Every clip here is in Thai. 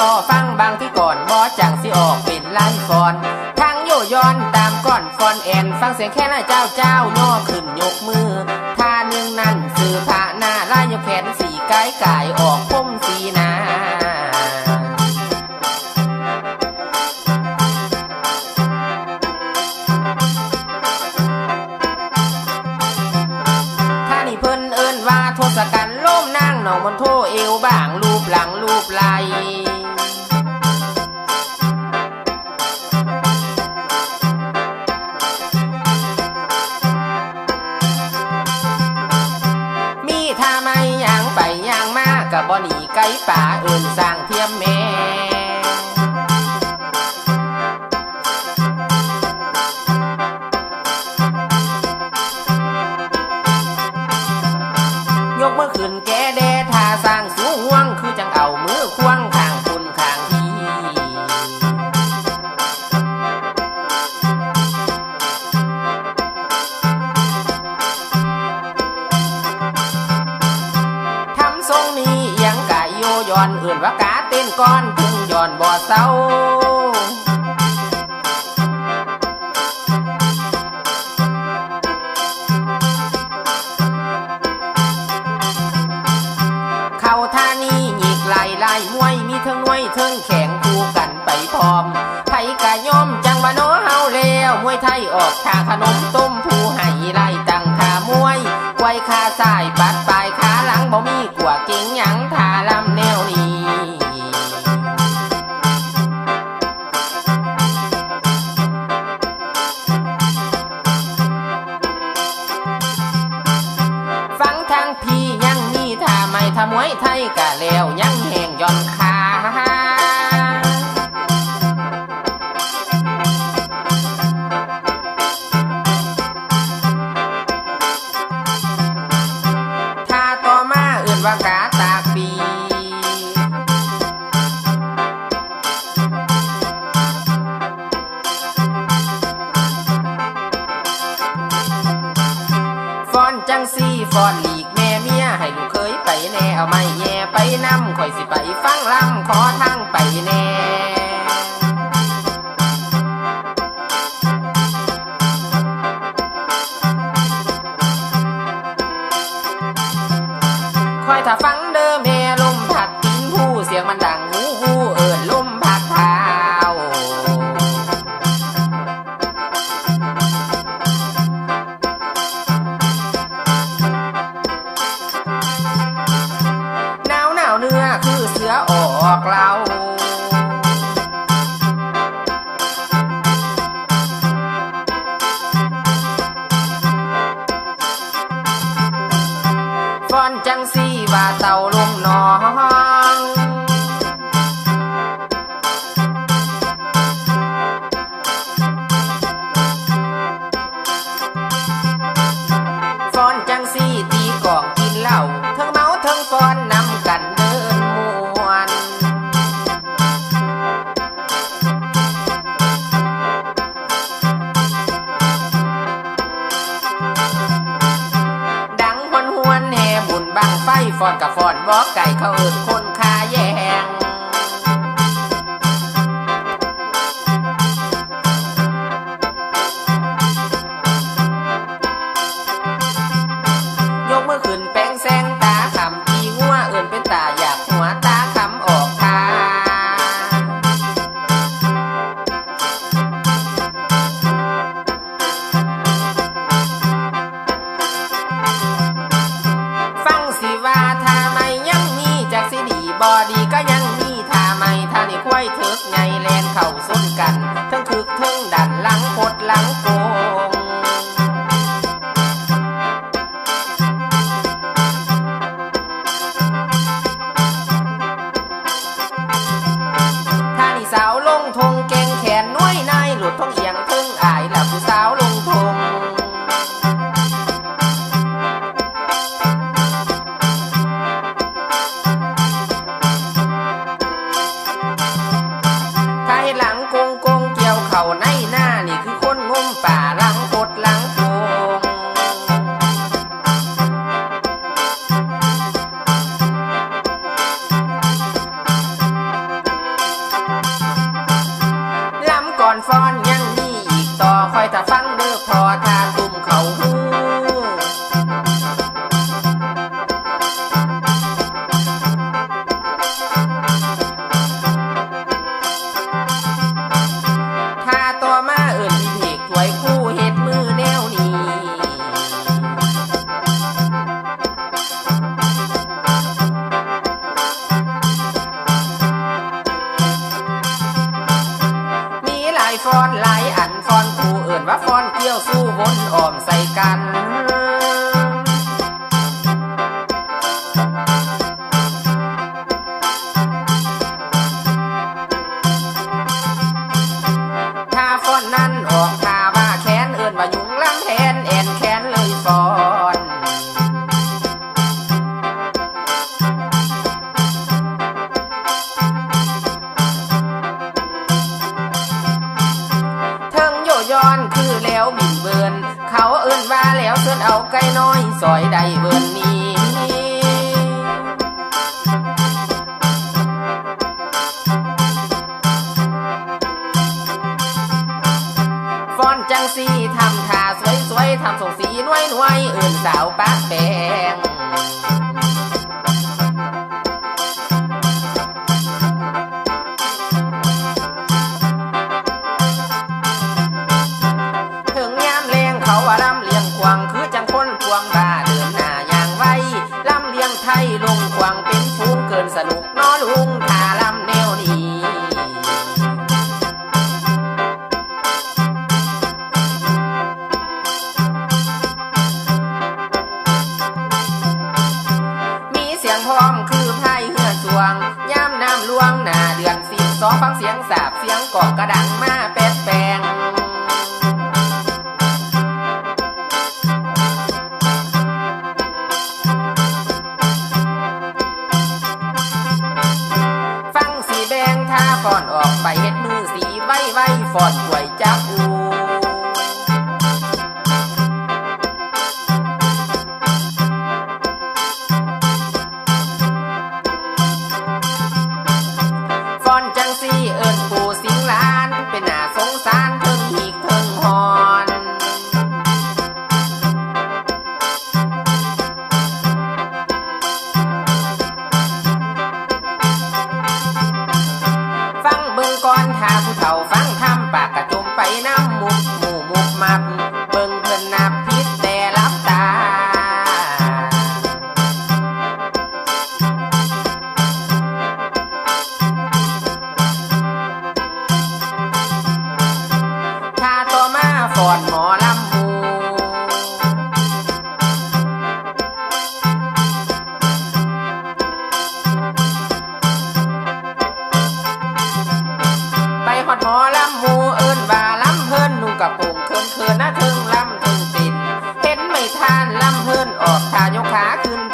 รอฟังบางที่ก่อนบอจังสิออกเป็นไล่ฟอนทั้งโยย้อนตามก่อนฟอนแอนฟังเสียงแค่หน้าเจ้าเจ้าย่อขึ้นยกมือท่าหนึ่งนั่นสื่อพระหน้าลายกแขนสีกายกายออกพุ่มสีนา เต้นก้อนถึงย้อนบ่อเศร้าเข้าท่านี้หยิกไหลไหลมวยมีเทิงมวยเทิงแข่งคู่กันไปพร้อมไผกะย่อมจังบะโนเฮาแล้วมวยไทยออกท่าขนมโต งซี่ฟอนหลีกแม่เมียให้ลูกเคยไปแน่เอาไม่แย่ไปนำข่อยสิไปฟังลำขอทั้งไปแน่คอยถ้าฟังเด้อ ก่อนจังสีว่าเต่าลงหนอ ไฟฟอนกับฟอนบอกไก่เขาเอิดคนคาแยง さ坏、フ发。 ฟอนหลายอันฟอนคู่เอื่นว่าฟอนเกี่ยวสู้วนอ้อมใส่กัน อแล้วบินเบินเขาเอื้นว่าแล้วเชิญเอาไก่น้อยสอยใดเบินนี้ฟอนจังสีทำท่าสวยๆทำส่งสีน้อยๆเอื่นสาวปะแปง ล่วงหน้าเดือนสิบสองฟังเสียงสาบเสียงกอกกระดังมาแปดแปงฟอนออกไปเฮ็ดมือสีไว้ไว้ฟอน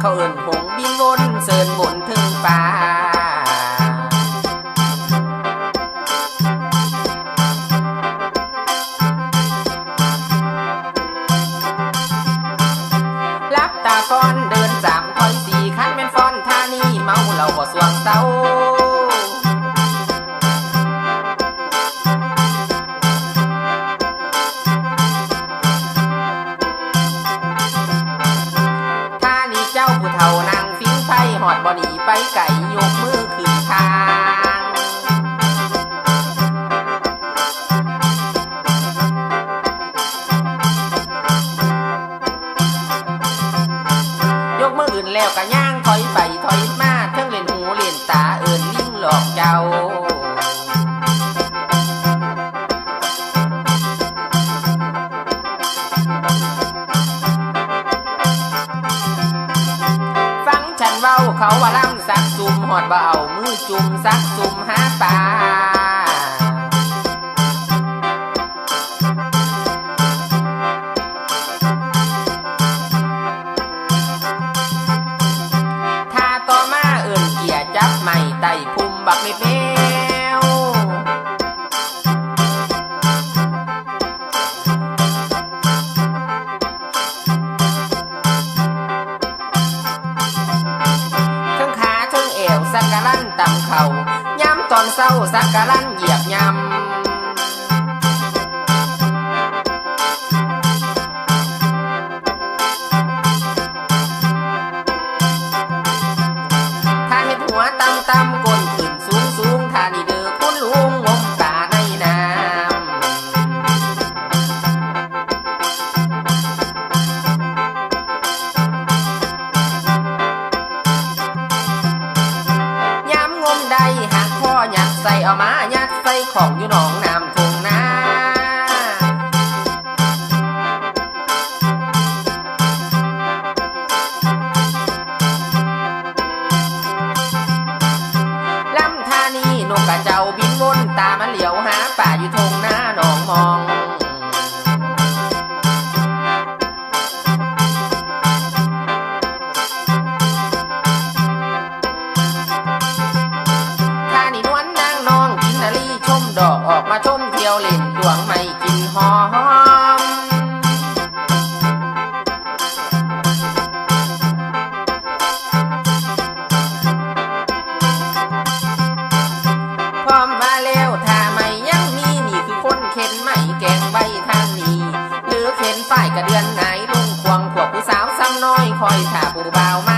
เขาเอินหงบินวนเสินบนถึงฟ้า หอดเบามือจุ่มซักสุ่มหาปลา ตำเขาย้ำตอนเศร้าสักกะลันเหยียบยำ วนตามันเหลียวหาป่าอยู่ทงหน้าหนองมองท่านี่นวลนางนองกินนาลีชมดอกออกมาชมเที่ยวเล่นดวงไม่กินหอมพร้อมมาแล้ ฝ่ายกระเดือนไหนลุงควงขวบผู้สาวซ้ำน้อยคอยถ้าผู้บ่าวมา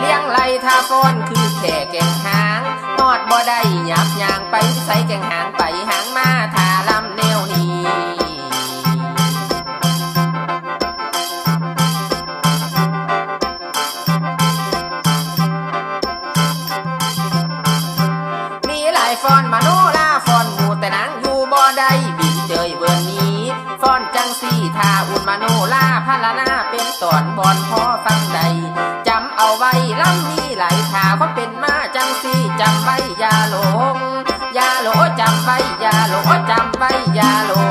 เลี้ยงไรท่าฟ้อนคือแข่แก่งหางทอดบ่ได้หยับยางไปใส่แก่งหางไปหางมาทาลำแนวนี้มีหลายฟอนมาโนลาฟอนหมูแต่นางอยู่บ่ได้บินเจยเบิร์นี้ฟอนจังสีทาอุนมาโนลาพาลนาเป็นตอนบอนายทาเขาเป็นมาจังสีจำไว้อย่าหลง อย่าหลงจำไว้อย่าหลงจำไว้อย่าหลง